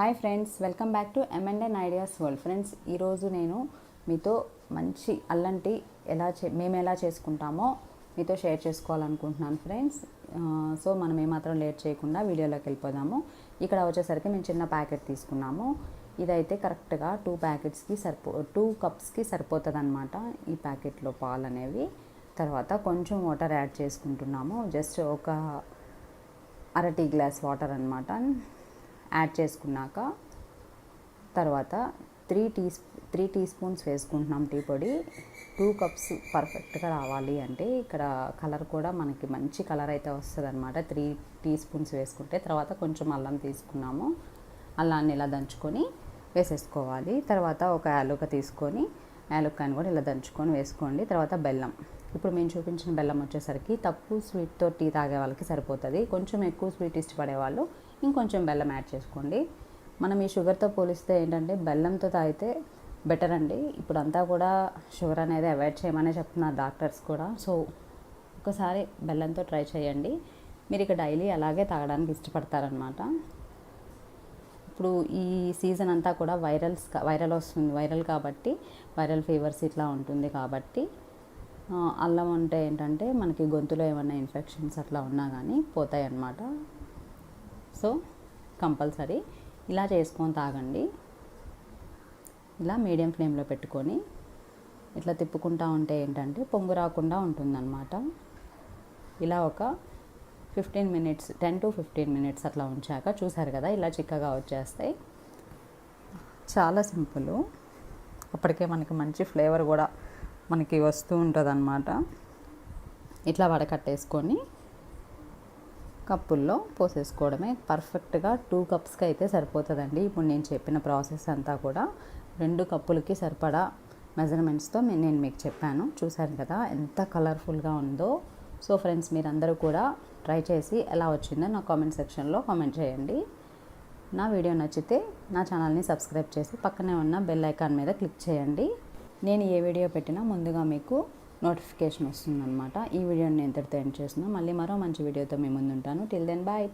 Hi friends welcome back to M and N ideas world. Friends ఈరోజు నేను మీతో మంచి అల్లంటి ఎలా చే మేము ఎలా చేసుకుంటామో మీతో షేర్ చేసుకోవాలనుకుంటున్నాను ఫ్రెండ్స్. సో మనం ఏమాత్రం లేట్ చేయకుండా వీడియోలోకి వెళ్ళిపోదాము. ఇక్కడ వచ్చేసరికి మేము చిన్న ప్యాకెట్ తీసుకున్నాము. ఇదైతే కరెక్ట్గా టూ ప్యాకెట్స్కి సరిపో టూ కప్స్కి సరిపోతుంది అనమాట ఈ ప్యాకెట్లో పాలు అనేవి తర్వాత కొంచెం వాటర్ యాడ్ చేసుకుంటున్నాము. జస్ట్ ఒక అర టీ గ్లాస్ వాటర్ అనమాట యాడ్ చేసుకున్నాక తర్వాత three tea three teaspoons వేసుకుంటున్నాం టీ పొడి. టూ కప్స్ పర్ఫెక్ట్గా రావాలి అంటే ఇక్కడ కలర్ కూడా మనకి మంచి కలర్ అయితే వస్తుంది అనమాట త్రీ టీ స్పూన్స్ వేసుకుంటే తర్వాత కొంచెం అల్లం తీసుకున్నాము. అల్లాన్ని ఇలా దంచుకొని వేసేసుకోవాలి. తర్వాత ఒక యాలుక తీసుకొని యాలుక్కాయని కూడా ఇలా దంచుకొని వేసుకోండి. తర్వాత బెల్లం. ఇప్పుడు మేము చూపించిన బెల్లం వచ్చేసరికి తక్కువ స్వీట్తో టీ తాగే వాళ్ళకి సరిపోతుంది. కొంచెం ఎక్కువ స్వీట్ ఇష్టపడే వాళ్ళు ఇంకొంచెం బెల్లం యాడ్ చేసుకోండి. మనం ఈ షుగర్తో పోలిస్తే ఏంటంటే బెల్లంతో తాగితే బెటర్ అండి. ఇప్పుడు అంతా కూడా షుగర్ అనేది అవాయిడ్ చేయమనే చెప్తున్నారు డాక్టర్స్ కూడా. సో ఒకసారి బెల్లంతో ట్రై చేయండి. మీరు ఇక డైలీ అలాగే తాగడానికి ఇష్టపడతారనమాట. ఇప్పుడు ఈ సీజన్ అంతా కూడా వైరల్స్ వైరల్ వస్తుంది. వైరల్ కాబట్టి వైరల్ ఫీవర్స్ ఇట్లా ఉంటుంది కాబట్టి అల్లం అంటే ఏంటంటే మనకి గొంతులో ఏమైనా ఇన్ఫెక్షన్స్ అట్లా ఉన్నా కానీ పోతాయి అన్నమాట సో కంపల్సరీ ఇలా చేసుకొని తాగండి. ఇలా మీడియం ఫ్లేమ్లో పెట్టుకొని ఇట్లా తిప్పుకుంటా ఉంటే ఏంటంటే పొంగు రాకుండా ఉంటుందన్నమాట. ఇలా ఒక fifteen minutes ten to fifteen minutes అట్లా ఉంచాక చూసారు కదా ఇలా చిక్కగా వచ్చేస్తాయి చాలా సింపుల్. అప్పటికే మనకి మంచి ఫ్లేవర్ కూడా మనకి వస్తూ ఉంటుంది అన్నమాట ఇట్లా వడకట్టేసుకొని కప్పుల్లో పోసేసుకోవడమే. పర్ఫెక్ట్గా టూ కప్స్కి అయితే సరిపోతుందండి. ఇప్పుడు నేను చెప్పిన ప్రాసెస్ అంతా కూడా రెండు కప్పులకి సరిపడా మెజర్మెంట్స్తో నేను మీకు చెప్పాను. చూశాను కదా ఎంత కలర్ఫుల్గా ఉందో. సో ఫ్రెండ్స్ మీరందరూ కూడా ట్రై చేసి ఎలా వచ్చిందో నా కామెంట్ సెక్షన్లో కామెంట్ చేయండి. నా వీడియో నచ్చితే నా ఛానల్ని సబ్స్క్రైబ్ చేసి పక్కనే ఉన్న బెల్ ఐకాన్ మీద క్లిక్ చేయండి. నేను ఏ వీడియో పెట్టినా ముందుగా మీకు నోటిఫికేషన్ వస్తుందన్నమాట. ఈ వీడియోని నేను ఇంతటితో ఎండ్ చేస్తున్నాను మళ్ళీ మరో మంచి వీడియోతో మేము ముందు ఉంటాను టిల్ దెన్ బాయ్